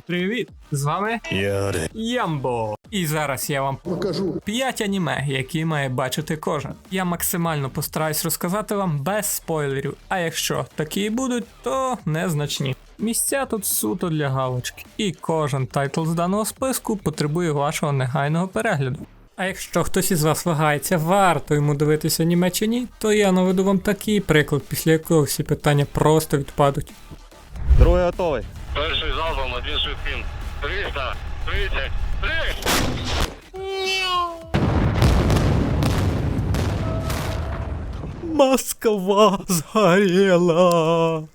Привіт! З вами Яре. Ямбо. І зараз я вам покажу 5 аніме, які має бачити кожен. Я максимально постараюсь розказати вам без спойлерів, а якщо такі і будуть, то незначні. Місця тут суто для галочки, і кожен тайтл з даного списку потребує вашого негайного перегляду. А якщо хтось із вас вагається, варто йому дивитися аніме чи ні, то я наведу вам такий приклад, після якого всі питання просто відпадуть. Другий готовий. Перший залпом, 300, 30, 3! Москва сгорела.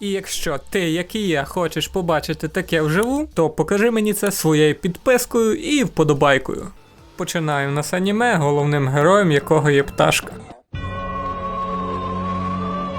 І якщо ти, як і я, хочеш побачити таке вживу, то покажи мені це своєю підпискою і вподобайкою. Починаю нас аніме, головним героєм якого є пташка.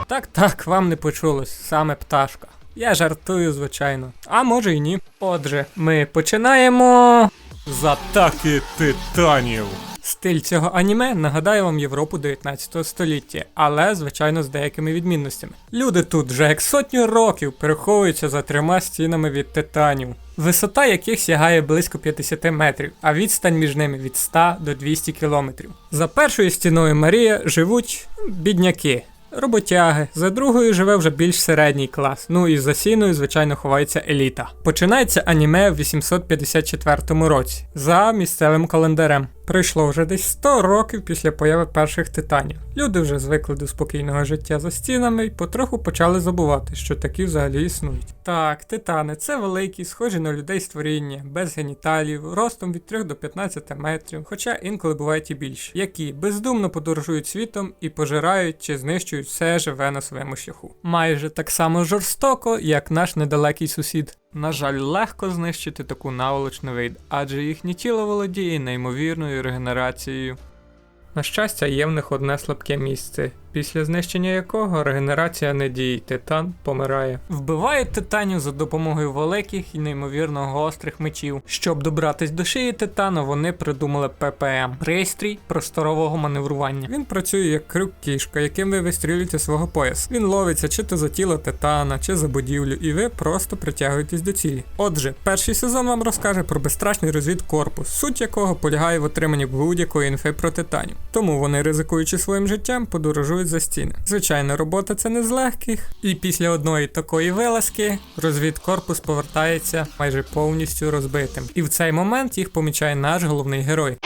Так, так, вам не почулось, саме пташка. Я жартую, звичайно. А може і ні. Отже, ми починаємо з атаки титанів. Стиль цього аніме нагадає вам Європу 19 століття, але звичайно з деякими відмінностями. Люди тут вже як сотню років переховуються за трьома стінами від титанів, висота яких сягає близько 50 метрів, а відстань між ними від 100 до 200 кілометрів. За першою стіною Марія живуть бідняки. Роботяги, за другою живе вже більш середній клас. Ну і за сіною, звичайно, ховається еліта. Починається аніме в 854 році за місцевим календарем. Пройшло вже десь 100 років після появи перших титанів. Люди вже звикли до спокійного життя за стінами і потроху почали забувати, що такі взагалі існують. Так, титани це великі, схожі на людей створіння, без геніталів, ростом від 3 до 15 метрів, хоча інколи бувають і більші, які бездумно подорожують світом і пожирають чи знищують все живе на своєму шляху. Майже так само жорстоко, як наш недалекий сусід. На жаль, легко знищити таку наволоч не вийде, адже їхнє тіло володіє неймовірною регенерацією. На щастя, є в них одне слабке місце, після знищення якого регенерація не титан помирає. Вбивають титанів за допомогою великих і неймовірно гострих мечів. Щоб добратись до шиї титану, вони придумали ППМ пристрій просторового маневрування. Він працює як крюк кішка, яким ви вистрілюєте свого пояса. Він ловиться чи то за тіло титана, чи за будівлю, і ви просто притягуєтесь до цілі. Отже, перший сезон вам розкаже про безстрашний розвідкорпус, суть якого полягає в отриманні будь-якої інфи про титанів. Тому вони, ризикуючи своїм життям, подорожують за стіни. Звичайно, робота це не з легких, і після одної такої вилазки розвідкорпус повертається майже повністю розбитим. І в цей момент їх помічає наш головний герой.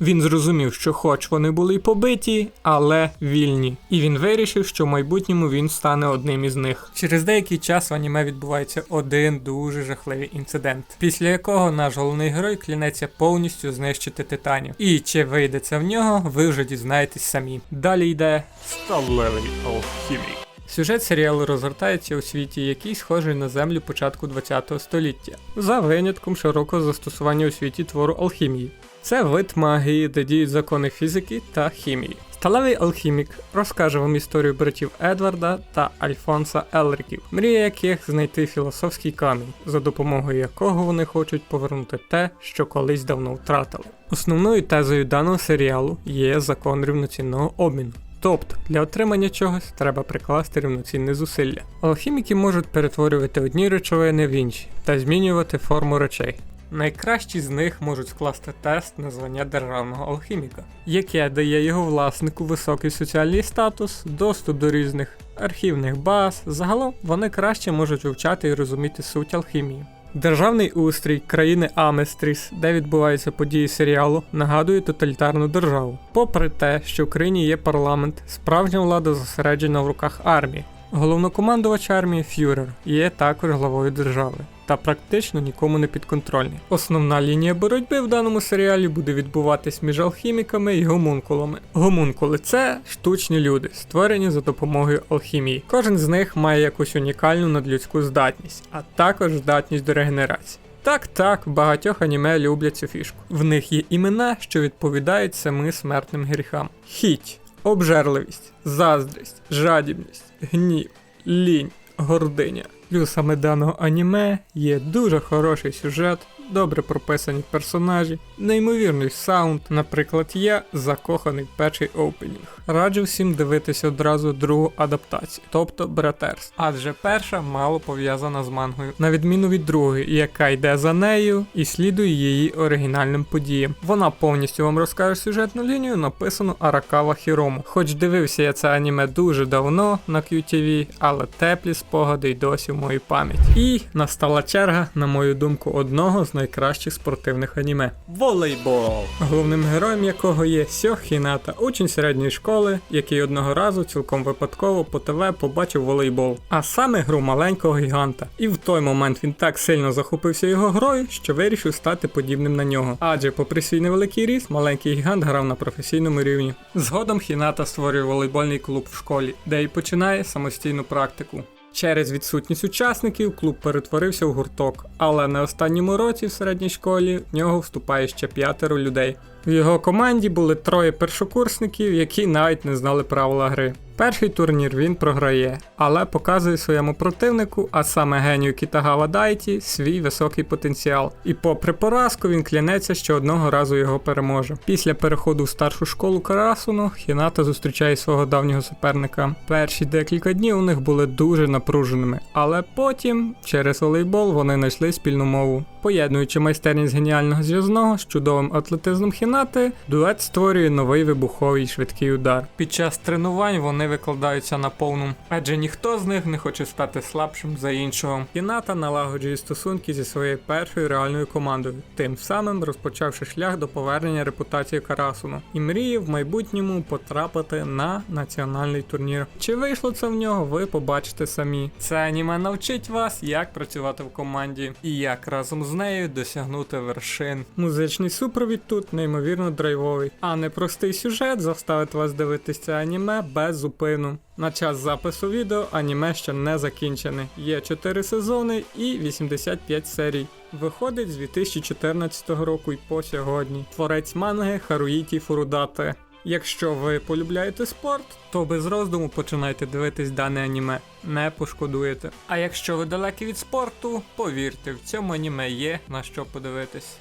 Він зрозумів, що хоч вони були й побиті, але вільні. І він вирішив, що в майбутньому він стане одним із них. Через деякий час в аніме відбувається один дуже жахливий інцидент, після якого наш головний герой клянеться повністю знищити титанів. І чи вийде це в нього, ви вже дізнаєтесь самі. Далі йде сталевий алхімік. Сюжет серіалу розгортається у світі, який схожий на землю початку ХХ століття, за винятком широкого застосування у світі твору алхімії. Це вид магії, де діють закони фізики та хімії. Сталевий алхімік розкаже вам історію братів Едварда та Альфонса Елриків, мрія яких знайти філософський камінь, за допомогою якого вони хочуть повернути те, що колись давно втратили. Основною тезою даного серіалу є закон рівноцінного обміну. Тобто для отримання чогось треба прикласти рівноцінне зусилля. Алхіміки можуть перетворювати одні речовини в інші та змінювати форму речей. Найкращі з них можуть скласти тест на звання державного алхіміка, яке дає його власнику високий соціальний статус, доступ до різних архівних баз. Загалом вони краще можуть вивчати і розуміти суть алхімії. Державний устрій країни Аместріс, де відбуваються події серіалу, нагадує тоталітарну державу. Попри те, що в країні є парламент, справжня влада зосереджена в руках армії. Головнокомандувач армії Фюрер є також главою держави та практично нікому не підконтрольний. Основна лінія боротьби в даному серіалі буде відбуватись між алхіміками і гомункулами. Гомункули це штучні люди, створені за допомогою алхімії. Кожен з них має якусь унікальну надлюдську здатність, а також здатність до регенерації. Так, так, багатьох аніме люблять цю фішку. В них є імена, що відповідають семи смертним гріхам: хіть, обжерливість, заздрість, жадібність, гнів, лінь, гординя. Плюсами даного аніме є дуже хороший сюжет, добре прописані персонажі, неймовірний саунд. Наприклад, я закоханий перший опенінг. Раджу всім дивитися одразу другу адаптацію, тобто Братерс. Адже перша мало пов'язана з мангою, на відміну від другої, яка йде за нею і слідує її оригінальним подіям. Вона повністю вам розкаже сюжетну лінію, написану Аракава Хірому. Хоч дивився я це аніме дуже давно на QTV, але теплі спогади й досі в моїй пам'яті. І настала черга, на мою думку, одного з найкращих спортивних аніме волейбол. Головним героєм якого є Сьо Хіната, учень середньої школи, який одного разу цілком випадково по ТВ побачив волейбол, а саме гру маленького гіганта. І в той момент він так сильно захопився його грою, що вирішив стати подібним на нього. Адже, попри свій невеликий ріст, маленький гігант грав на професійному рівні. Згодом Хіната створює волейбольний клуб в школі, де й починає самостійну практику. Через відсутність учасників клуб перетворився в гурток, але на останньому році в середній школі в нього вступає ще п'ятеро людей. В його команді були троє першокурсників, які навіть не знали правила гри. Перший турнір він програє, але показує своєму противнику, а саме генію Кітагава Дайті, свій високий потенціал. І попри поразку він клянеться, що одного разу його переможе. Після переходу в старшу школу Карасуну Хіната зустрічає свого давнього суперника. Перші декілька днів у них були дуже напруженими, але потім, через волейбол, вони знайшли спільну мову. Поєднуючи майстерність геніального зв'язного з чудовим атлетизмом Хінати, дует створює новий вибуховий швидкий удар. Під час тренувань вони викладаються на повну, адже ніхто з них не хоче стати слабшим за іншого. Хіната налагоджує стосунки зі своєю першою реальною командою, тим самим розпочавши шлях до повернення репутації Карасуну і мріє в майбутньому потрапити на національний турнір. Чи вийшло це в нього, ви побачите самі. Це аніме навчить вас, як працювати в команді і як разом з нею досягнути вершин. Музичний супровід тут неймовірно драйвовий, а непростий сюжет заставить вас дивитись це аніме без зупину. На час запису відео аніме ще не закінчене. Є 4 сезони і 85 серій. Виходить з 2014 року і по сьогодні. Творець манги Харуїті Фурудате. Якщо ви полюбляєте спорт, то без роздуму починайте дивитись дане аніме, не пошкодуєте. А якщо ви далекі від спорту, повірте, в цьому аніме є на що подивитись.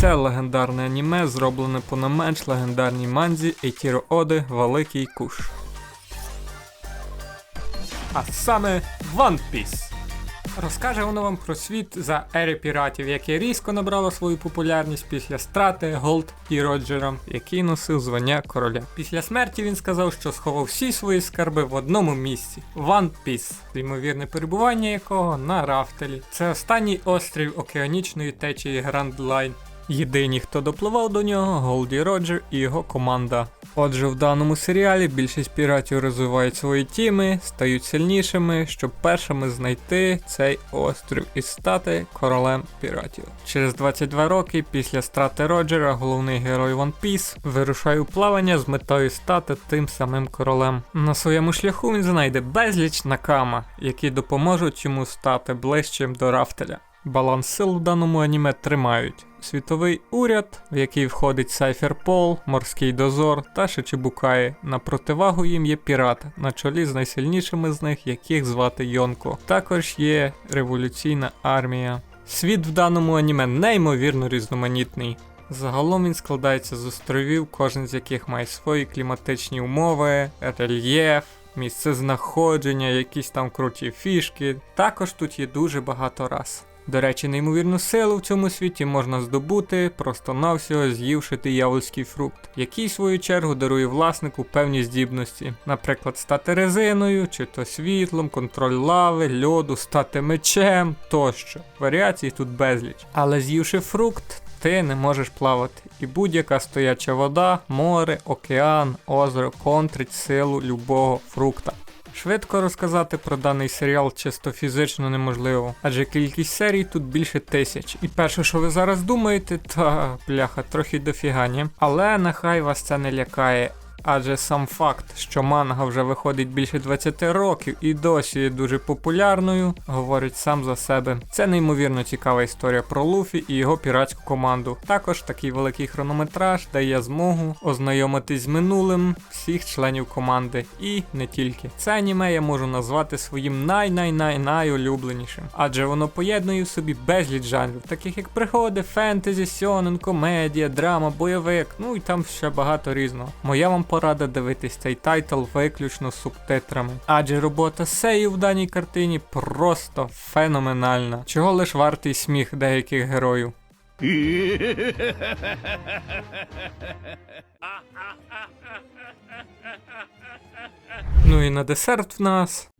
Це легендарне аніме, зроблене по менш легендарній манзі Ейтіро Оди Великий Куш. А саме One Piece. Розкаже воно вам про світ за ери піратів, яке різко набрало свою популярність після страти Голд і Роджера, який носив звання короля. Після смерті він сказав, що сховав всі свої скарби в одному місці One Piece, ймовірне перебування якого на Рафтелі. Це останній острів океанічної течії Гранд Лайн. Єдині, хто допливав до нього, Голді Роджер і його команда. Отже, в даному серіалі більшість піратів розвивають свої тіми, стають сильнішими, щоб першими знайти цей острів і стати королем піратів. Через 22 роки після страти Роджера головний герой One Piece вирушає у плавання з метою стати тим самим королем. На своєму шляху він знайде безліч накама, які допоможуть йому стати ближчим до Рафтеля. Баланс сил в даному аніме тримають. Світовий уряд, в який входить Сайферпол, Морський дозор та Шичибукаї. На противагу їм є пірат, на чолі з найсильнішими з них, яких звати Йонко. Також є революційна армія. Світ в даному аніме неймовірно різноманітний. Загалом він складається з островів, кожен з яких має свої кліматичні умови, рельєф, місце знаходження, якісь там круті фішки. Також тут є дуже багато рас. До речі, неймовірну силу в цьому світі можна здобути, просто навсього з'ївши диявольський фрукт, який в свою чергу дарує власнику певні здібності, наприклад, стати резиною, чи то світлом, контроль лави, льоду, стати мечем тощо. Варіацій тут безліч. Але з'ївши фрукт, ти не можеш плавати, і будь-яка стояча вода, море, океан, озеро контрить силу любого фрукта. Швидко розказати про даний серіал чисто фізично неможливо, адже кількість серій тут більше тисяч. І перше, що ви зараз думаєте, та бляха, трохи дофігані. Але нехай вас це не лякає. Адже сам факт, що манга вже виходить більше 20 років і досі є дуже популярною, говорить сам за себе. Це неймовірно цікава історія про Луфі і його піратську команду. Також такий великий хронометраж дає змогу ознайомитись з минулим всіх членів команди, і не тільки. Це аніме я можу назвати своїм най-най-най-найулюбленішим, адже воно поєднує в собі безліч жанрів, таких як пригоди, фентезі, сьонен, комедія, драма, бойовик, ну і там ще багато різного. Моя вам порада дивитись цей тайтл виключно з субтитрами, адже робота сею в даній картині просто феноменальна, чого лиш вартий сміх деяких героїв. Ну і на десерт в нас.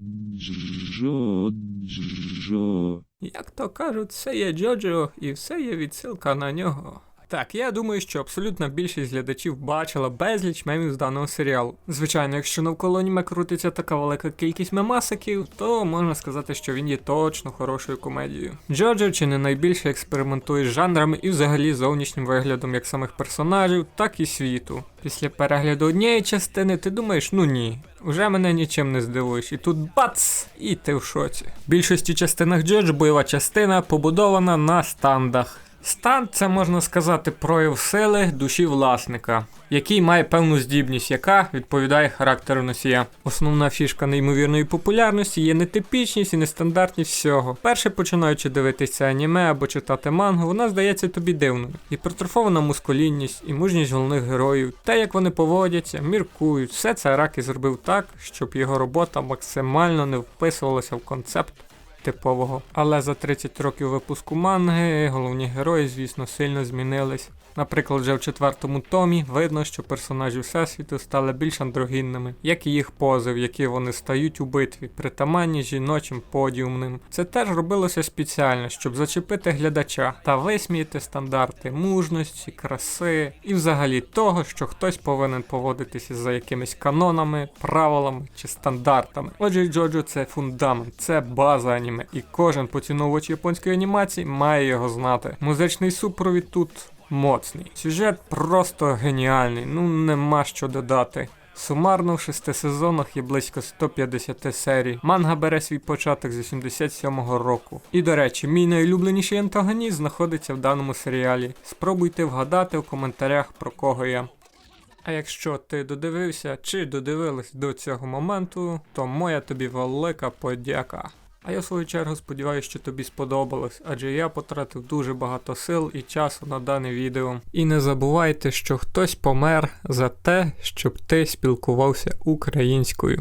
Як то кажуть, все є Джоджо і все є відсилка на нього. Так, я думаю, що абсолютна більшість глядачів бачила безліч мемів з даного серіалу. Звичайно, якщо навколо аніме крутиться така велика кількість мемасиків, то можна сказати, що він є точно хорошою комедією. Джоджо чи не найбільше експериментує з жанрами і взагалі зовнішнім виглядом як самих персонажів, так і світу. Після перегляду однієї частини ти думаєш, ну ні, уже мене нічим не здивуєш. І тут бац! І ти в шоці. В більшості частинах Джодж бойова частина побудована на стандах. Станд це можна сказати прояв сили душі власника, який має певну здібність, яка відповідає характеру носія. Основна фішка неймовірної популярності є нетипічність і нестандартність всього. Перше починаючи дивитися аніме або читати мангу, вона здається тобі дивною. Гіпертрофована мускулінність і мужність головних героїв, те, як вони поводяться, міркують, все це Аракі зробив так, щоб його робота максимально не вписувалася в концепт типового. Але за 30 років випуску манги головні герої, звісно, сильно змінились. Наприклад, вже в четвертому томі видно, що персонажі Всесвіту стали більш андрогінними, як і їх пози, в які вони стають у битві, притаманні жіночим подіумним. Це теж робилося спеціально, щоб зачепити глядача та висміяти стандарти мужності, краси і взагалі того, що хтось повинен поводитися за якимись канонами, правилами чи стандартами. Отже, Джоджо це фундамент, це база аніме, і кожен поціновувач японської анімації має його знати. Музичний супровід тут моцний. Сюжет просто геніальний, ну нема що додати. Сумарно в шести сезонах є близько 150 серій. Манга бере свій початок з 87-го року. І до речі, мій найулюбленіший антагоніст знаходиться в даному серіалі. Спробуйте вгадати в коментарях про кого я. А якщо ти додивився чи додивилась до цього моменту, то моя тобі велика подяка. А я в свою чергу сподіваюся, що тобі сподобалось, адже я потратив дуже багато сил і часу на дане відео. І не забувайте, що хтось помер за те, щоб ти спілкувався українською.